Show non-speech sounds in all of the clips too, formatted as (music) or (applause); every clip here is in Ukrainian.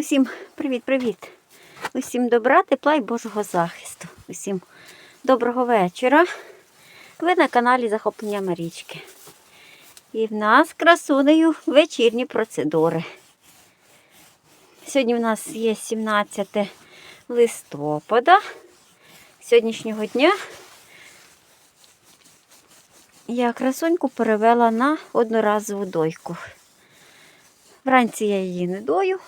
Усім привіт-привіт. Усім добра, тепла і Божого захисту. Усім доброго вечора. Ви на каналі Захоплення Марічки. І в нас красунею вечірні процедури. Сьогодні в нас є 17 листопада. Сьогоднішнього дня я красуньку перевела на одноразову дойку. Вранці я її не дою.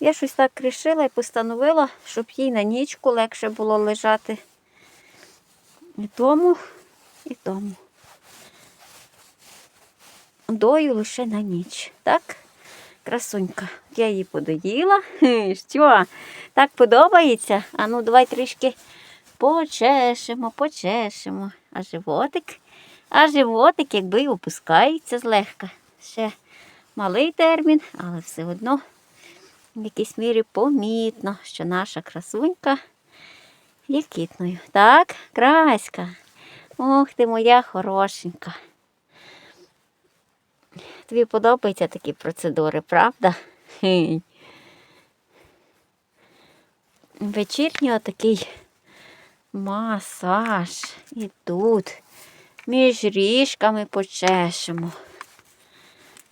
Я щось так рішила і постановила, щоб їй на нічку легше було лежати. І тому, і тому. Дою лише на ніч. Так, красунька. Я її подоїла. Що? Так подобається? А ну, давай трішки почешемо, почешемо. А животик, а животик, якби й опускається злегка. Ще малий термін, але все одно в якійсь мірі помітно, що наша красунька є кітною. Так, краська. Ох ти моя хорошенька. Тобі подобаються такі процедури, правда? Вечірній отакий масаж. І тут між ріжками почешемо.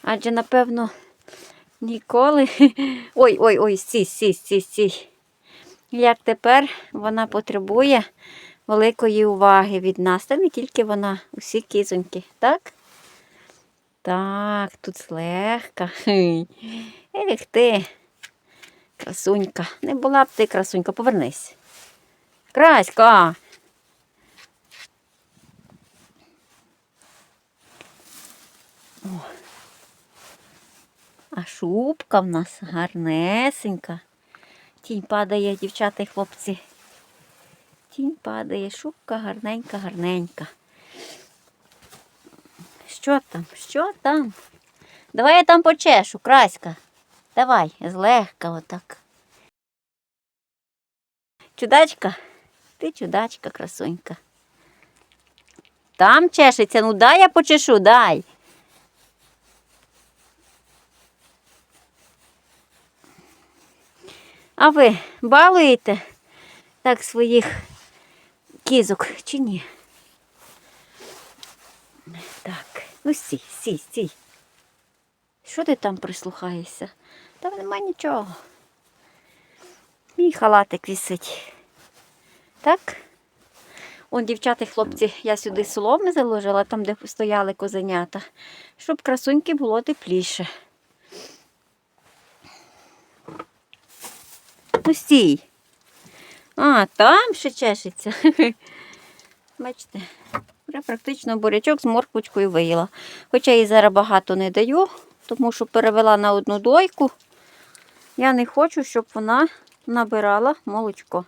Адже, напевно, ніколи. (laughs) Ой, ой, ой, стій, стій. Як тепер вона потребує великої уваги від нас. Та не тільки вона, усі кізоньки, так? Так, тут злегка. Хи. (laughs) Ех ти, красунька. Не була б ти, красунька, повернись. Краська. О. А шубка в нас гарнесенька. Тінь падає, дівчата і хлопці. Тінь падає, шубка гарненька, гарненька. Що там? Що там? Давай я там почешу, краська. Давай, злегка отак. Чудачка? Ти чудачка, красунька. Там чешеться, ну дай я почешу, дай. А ви балуєте так своїх кізок чи ні? Так, ну стій, стій, стій. Що ти там прислухаєшся? Там нема нічого. Мій халатик висить. Так? Он, дівчата і хлопці, я сюди соломи заложила, там, де стояли козенята, щоб красуньки було тепліше. Ну стій. А, там ще чешеться. (laughs) Бачите, вже практично бурячок з морквочкою виїла. Хоча їй зараз багато не даю, тому що перевела на одну дойку. Я не хочу, щоб вона набирала молочко.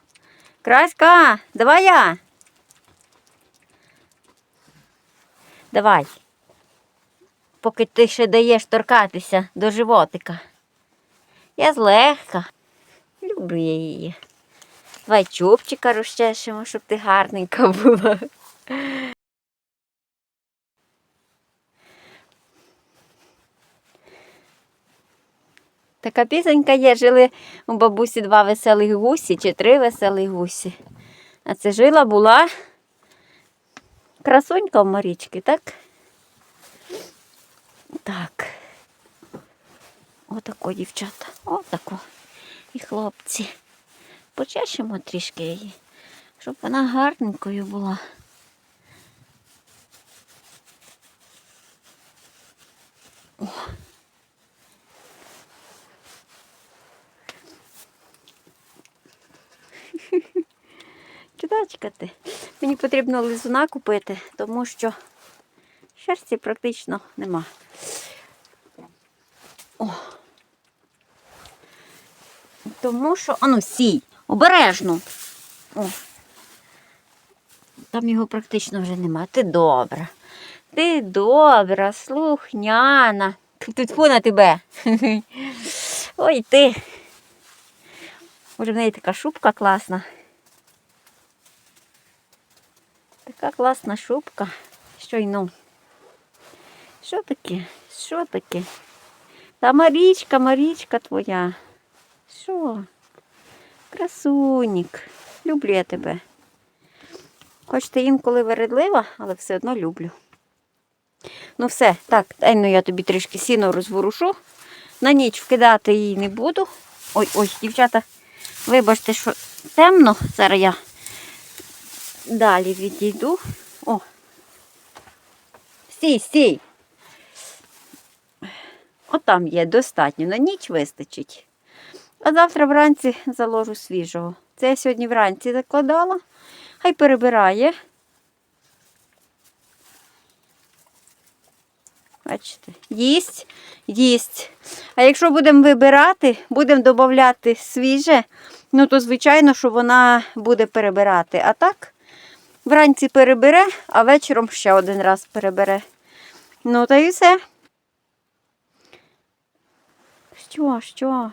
Краська, давай я. Давай. Поки ти ще даєш торкатися до животика. Я злегка. Люблю я її. Давай чубчика розчешемо, щоб ти гарненька була. Така пісенька є, жили у бабусі два веселих гусі чи три веселих гусі. А це жила була красунька в Марічки, так? Так. Отако, дівчата. Отако. І хлопці. Почешемо трішки її, щоб вона гарненькою була. О. (laughs) Чудачка ти. Мені потрібно лизуна купити, тому що шерсті практично нема. О. Тому що, ану, сій, обережно. О. Там його практично вже нема. Ти добра. Ти добра, слухняна. Тут на тебе. (laughs) Ой ти. Може, в неї така шубка класна. Така класна шубка. Щойно. Що таке? Що таке? Та Марічка, Марічка твоя. Що? Красунік. Люблю я тебе. Хоч ти інколи вередлива, але все одно люблю. Ну все, так, дай ну я тобі трішки сіно розворушу. На ніч вкидати її не буду. Ой, ой, дівчата, вибачте, що темно. Зараз я далі відійду. О. Стій, стій. Отам є достатньо. На ніч вистачить. А завтра вранці заложу свіжого. Це я сьогодні вранці закладала. Хай перебирає. Бачите, їсть, їсть. А якщо будемо вибирати, будемо додати свіже, ну то звичайно, що вона буде перебирати. А так, вранці перебере, а вечором ще один раз перебере. Ну, та і все. Що, що?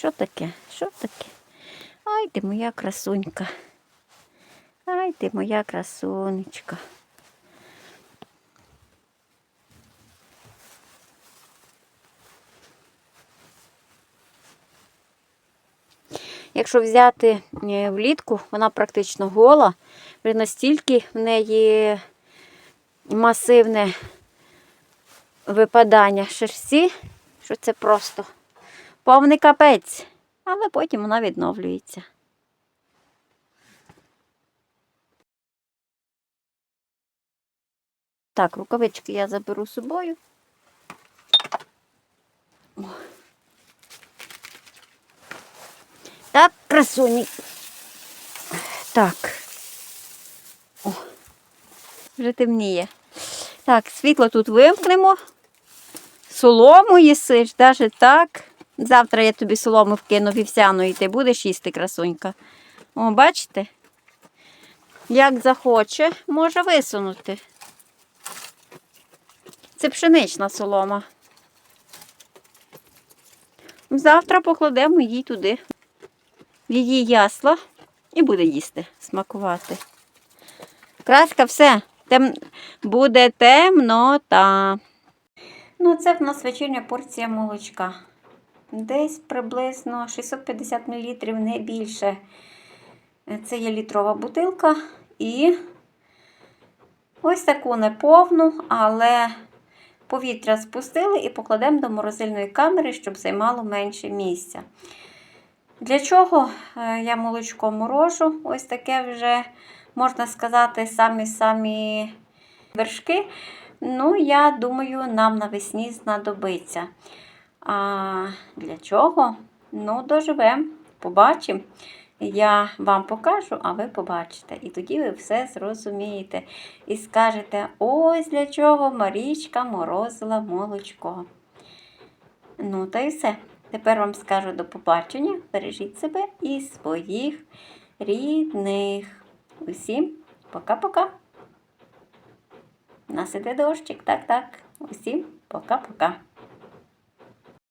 Що таке? Що таке? Ай ти моя красунька. Ай ти моя красунечка. Якщо взяти е, влітку, вона практично гола, вже настільки в неї масивне випадання шерсті, що це просто повний капець. Але потім вона відновлюється. Так, рукавички я заберу з собою. Так, красуні. Так. О, вже темніє. Так, світло тут вимкнемо. Солому їсиш, навіть так. Завтра я тобі солому вкину вівсяну і ти будеш їсти, красунька. О, бачите? Як захоче, може висунути. Це пшенична солома. Завтра покладемо її туди, в її ясла, і буде їсти, смакувати. Краска, все, Тем... буде темнота. Ну, це в нас вечірня порція молочка. Десь приблизно 650 мл, не більше. Це є літрова бутилка і ось таку неповну, але повітря спустили і покладемо до морозильної камери, щоб займало менше місця. Для чого е, я молочко морожу? Ось таке вже, можна сказати, самі-самі вершки. Ну, я думаю, нам навесні знадобиться. А для чого? Ну, доживемо, побачимо. Я вам покажу, а ви побачите. І тоді ви все зрозумієте. І скажете, ось для чого Марічка морозила молочко. Ну, та й все. Тепер вам скажу до побачення. Бережіть себе і своїх рідних. Усім пока-пока. У нас іде дощик, так-так. Усім пока-пока.